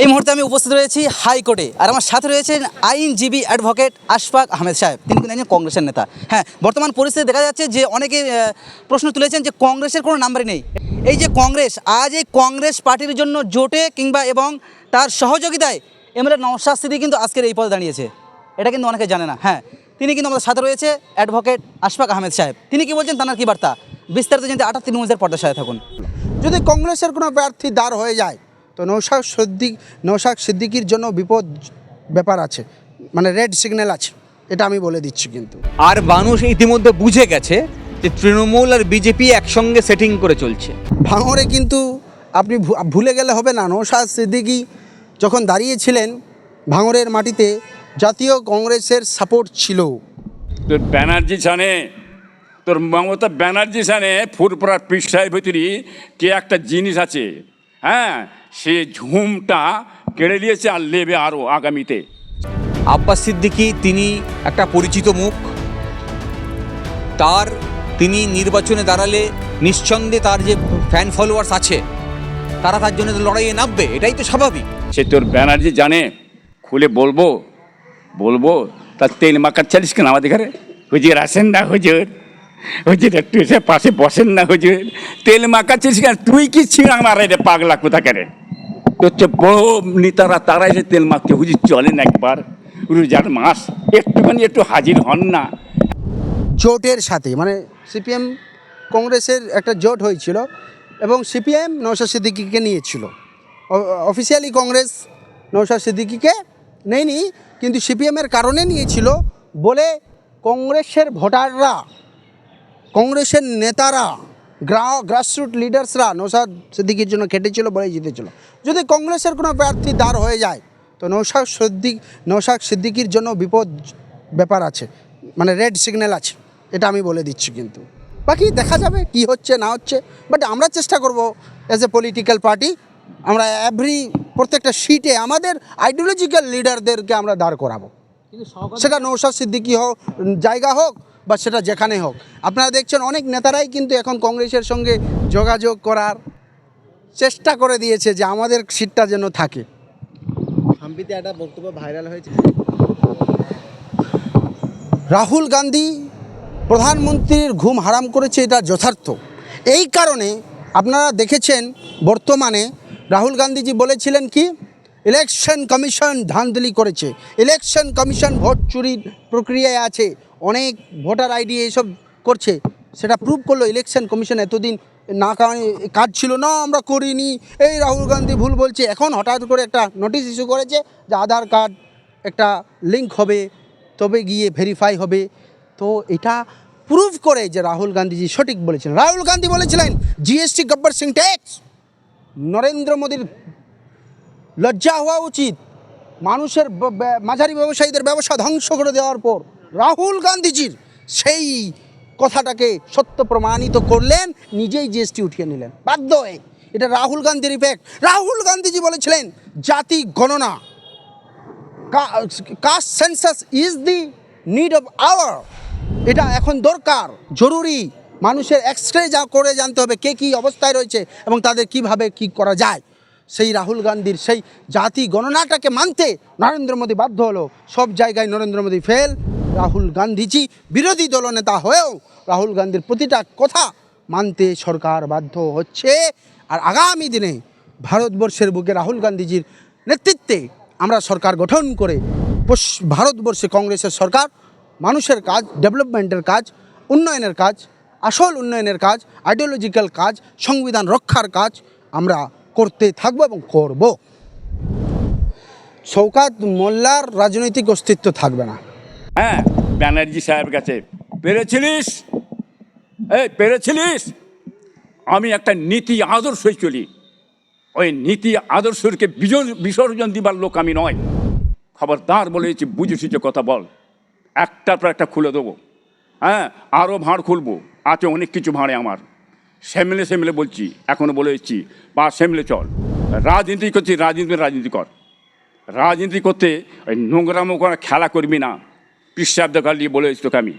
এই মুহূর্তে আমি উপস্থিত রয়েছি হাইকোর্টে আর আমার সাথে রয়েছেন আইনজীবী অ্যাডভোকেট আশফাক আহমেদ সাহেব। তিনি কিন্তু একজন কংগ্রেসের নেতা। হ্যাঁ বর্তমান পরিস্থিতি দেখা যাচ্ছে যে অনেকে প্রশ্ন তুলেছেন যে কংগ্রেসের কোনো নাম্বারই নেই। এই যে কংগ্রেস, আজ এই কংগ্রেস পার্টির জন্য জোটে কিংবা এবং তার সহযোগিতায় এমএলএ নওশাদ সিদ্দিকী কিন্তু আজকের এই পদে দাঁড়িয়েছে। এটা কিন্তু অনেকে জানে না। হ্যাঁ তিনি কিন্তু আমাদের সাথে রয়েছে অ্যাডভোকেট আশফাক আহমেদ সাহেব। তিনি কি বলছেন তার কি বার্তা? বিস্তারিত জানতে আটাত্তর নিউজের পর্দার সাথে থাকুন। যদি কংগ্রেসের কোনো প্রার্থী দাঁড় হয়ে যায় তো নৌশাদ সিদ্দিক নৌশাদ সিদ্দিকির জন্য বিপদ ব্যাপার আছে মানে রেড সিগন্যাল আছে এটা আমি বলে দিচ্ছি কিন্তু। আর মানুষ ইতিমধ্যে বুঝে গেছে যে তৃণমূল আর বিজেপি একসঙ্গে সেটিং করে চলছে। ভাঙরে কিন্তু আপনি ভু- ভুলে গেলে হবে না নৌশাদ সিদ্দিকি যখন দাঁড়িয়েছিলেন ভাঙরের মাটিতে জাতীয় কংগ্রেসের সাপোর্ট ছিল। তোর ব্যানার্জি সানে তোর মমতা ব্যানার্জি সানে ফুরপুরার পৃষ্ঠার ভিতরে কে একটা জিনিস আছে হ্যাঁ সে ঝুমটা কেড়ে নিয়েছে আর নেবে আরও আগামীতে। আব্বাস সিদ্দিকী তিনি একটা পরিচিত মুখ। তার তিনি নির্বাচনে দাঁড়ালে নিঃসন্দেহে তার যে ফ্যান ফলোয়ার্স আছে তারা তার জন্য লড়াইয়ে নামবে এটাই তো স্বাভাবিক। সে তোর ব্যানার্জি জানে খুলে বলব বলব তার তেল মাখাচ্ছিস কেন আমাদের ঘরে? হুজুর আসেন না হুজুর। হুজুর একটু এসে পাশে বসেন না হুজুর তেল মাখাচ্ছিস কেন? তুই কি ছিঁড় আমার রে পাগলা কোথাকে রে? হচ্ছে বড় নেতারা তারা এসে তেল মাখতে হুজুর চলেন একবার, রোজার মাস, একটুখানি একটু হাজির হন না। জোটের সাথে মানে সিপিএম কংগ্রেসের একটা জোট হয়েছিল এবং সিপিএম নৌশাদ সিদ্দিকিকে নিয়েছিল। অফিসিয়ালি কংগ্রেস নৌশাদ সিদ্দিকিকে নেয়নি, কিন্তু সিপিএমের কারণে নিয়েছিল বলে কংগ্রেসের ভোটাররা কংগ্রেসের নেতারা গ্রা গ্রাসরুট লিডার্সরা নৌশাদ সিদ্দিকির জন্য খেটেছিল বলে জিতেছিল। যদি কংগ্রেসের কোনো প্রার্থী দাঁড় হয়ে যায় তো নৌশাদ সিদ্দিক নৌশাদ সিদ্দিকির জন্য বিপদ ব্যাপার আছে মানে রেড সিগন্যাল আছে এটা আমি বলে দিচ্ছি কিন্তু। বাকি দেখা যাবে কি হচ্ছে না হচ্ছে বাট আমরা চেষ্টা করব অ্যাজ এ পলিটিক্যাল পার্টি আমরা এভরি প্রত্যেকটা সিটে আমাদের আইডিওলজিক্যাল লিডারদেরকে আমরা দাঁড় করাবো। সেটা নৌশাদ সিদ্দিকি হোক জায়গা হোক বা সেটা যেখানে হোক। আপনারা দেখছেন অনেক নেতারাই কিন্তু এখন কংগ্রেসের সঙ্গে যোগাযোগ করার চেষ্টা করে দিয়েছে যে আমাদের সিটটা যেন থাকে। সম্প্রতি একটা বক্তব্য ভাইরাল হয়েছে। রাহুল গান্ধী প্রধানমন্ত্রীর ঘুম হারাম করেছে এটা যথার্থ। এই কারণে আপনারা দেখেছেন বর্তমানে রাহুল গান্ধীজি বলেছিলেন কি ইলেকশন কমিশন ধান্দলি করেছে। ইলেকশন কমিশন ভোট চুরির প্রক্রিয়ায় আছে। অনেক ভোটার আইডি এইসব করছে, সেটা প্রুভ করল ইলেকশন কমিশন এতদিন। না কাজ ছিল না, আমরা করিনি। এই রাহুল গান্ধী ভুল বলছে। এখন হঠাৎ করে একটা নোটিশ ইস্যু করেছে যে আধার কার্ড একটা লিঙ্ক হবে, তবে গিয়ে ভেরিফাই হবে। তো এটা প্রুভ করে যে রাহুল গান্ধীজি সঠিক বলেছিলেন। রাহুল গান্ধী বলেছিলেন জিএসটি গব্বর সিং ট্যাক্স নরেন্দ্র মোদীর লজ্জা হওয়া উচিত। মানুষের মাঝারি ব্যবসায়ীদের ব্যবসা ধ্বংস করে দেওয়ার পর। রাহুল গান্ধীজির সেই কথাটাকে সত্য প্রমাণিত করলেন, নিজেই জিএসটি উঠিয়ে নিলেন। বাধ্য হয়ে। এটা রাহুল গান্ধীর ইফেক্ট রাহুল গান্ধীজি বলেছিলেন, জাতি গণনা caste census is the need of hour এটা এখন দরকার, জরুরি। মানুষের এক্সরে যা করে জানতে হবে, কে কী অবস্থায় রয়েছে এবং তাদের কীভাবে কি করা যায়। সেই রাহুল গান্ধীর সেই জাতি গণনাটাকে মানতে নরেন্দ্র মোদী বাধ্য হলো। সব জায়গায় নরেন্দ্র মোদী ফেল রাহুল গান্ধীজি বিরোধী দলনেতা হয়েও রাহুল গান্ধীর প্রতিটা কথা মানতে সরকার বাধ্য হচ্ছে। আর আগামী দিনে ভারতবর্ষের বুকে রাহুল গান্ধীজির নেতৃত্বে আমরা সরকার গঠন করে ভারতবর্ষে কংগ্রেসের সরকার, মানুষের কাজ, ডেভেলপমেন্টের কাজ, উন্নয়নের কাজ, আসল উন্নয়নের কাজ আইডিওলজিক্যাল কাজ, সংবিধান রক্ষার কাজ আমরা করতে থাকব এবং করব। শৌকাত মোল্লার রাজনৈতিক অস্তিত্ব থাকবে না। হ্যাঁ ব্যানার্জি সাহেব কাছে, পেরেছিলিস? এই, পেরেছিলিস? আমি একটা নীতি আদর্শই চলি। ওই নীতি আদর্শকে বিসর্জন দিবার লোক আমি নয়। খবরদার বলেছি, বুঝেছি যে কথা বল। একটার পর একটা খুলে দেবো। হ্যাঁ আরও ভাঁড় খুলবো। আছে অনেক কিছু ভাঁড়ে আমার। সেমলে সেমলে বলছি এখনও বলে এসেছি, বা সেমলে চল। রাজনীতি করছি, রাজনীতি রাজনীতি কর। রাজনীতি করতে ওই নোংরামো করা খেলা করবি না। পিসাব দেখা নিয়ে বলে তোকে আমি।